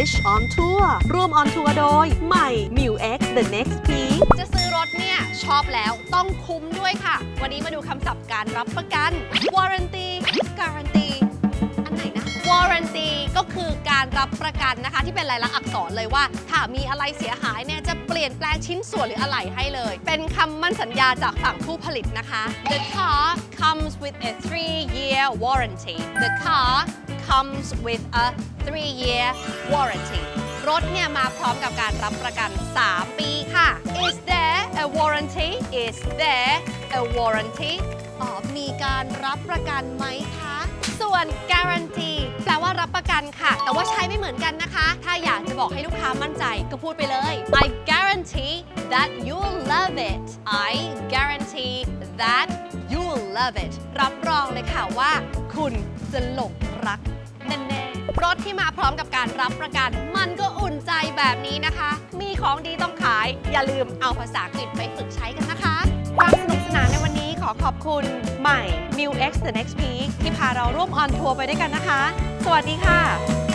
English on Tour ร่วม on tour โดย ใหม่ m u X The Next Peak จะซื้อรถเนี่ย ชอบแล้วต้องคุ้มด้วยค่ะ วันนี้มาดูคำศัพท์การรับประกัน warranty guarantee อันไหนนะ warranty ก็คือการรับประกันนะคะ ที่เป็นลายลักษณ์อักษรเลยว่า ถ้ามีอะไรเสียหายเนี่ยจะเปลี่ยนแปลงชิ้นส่วนหรืออะไหล่ให้เลย เป็นคำมั่นสัญญาจากฝั่งผู้ผลิตนะคะ The car comes with a three year warranty The car comes with a three year warranty รถเนี่ยมาพร้อมกับการรับประกัน 3 ปีค่ะ Is there a warranty Is there a warranty อ๋อมีการรับประกันไหมคะ ส่วน guarantee แปลว่ารับประกันค่ะ แต่ว่าใช้ไม่เหมือนกันนะคะ ถ้าอยากจะบอกให้ลูกค้ามั่นใจก็พูดไปเลย I guarantee that you'll love it I guarantee that you'll love it รับรองเลยค่ะว่า คุณจะหลง รักแน่ๆรถที่มาพร้อมกับการรับประกัน มันก็อุ่นใจแบบนี้นะคะ มีของดีต้องขาย อย่าลืมเอาภาษาอังกฤษไปฝึกใช้กันนะคะ ความสนุกสนานในวันนี้ขอขอบคุณใหม่ New X The Next Peak ที่พาเราร่วมออนทัวร์ไปด้วยกันนะคะ สวัสดีค่ะ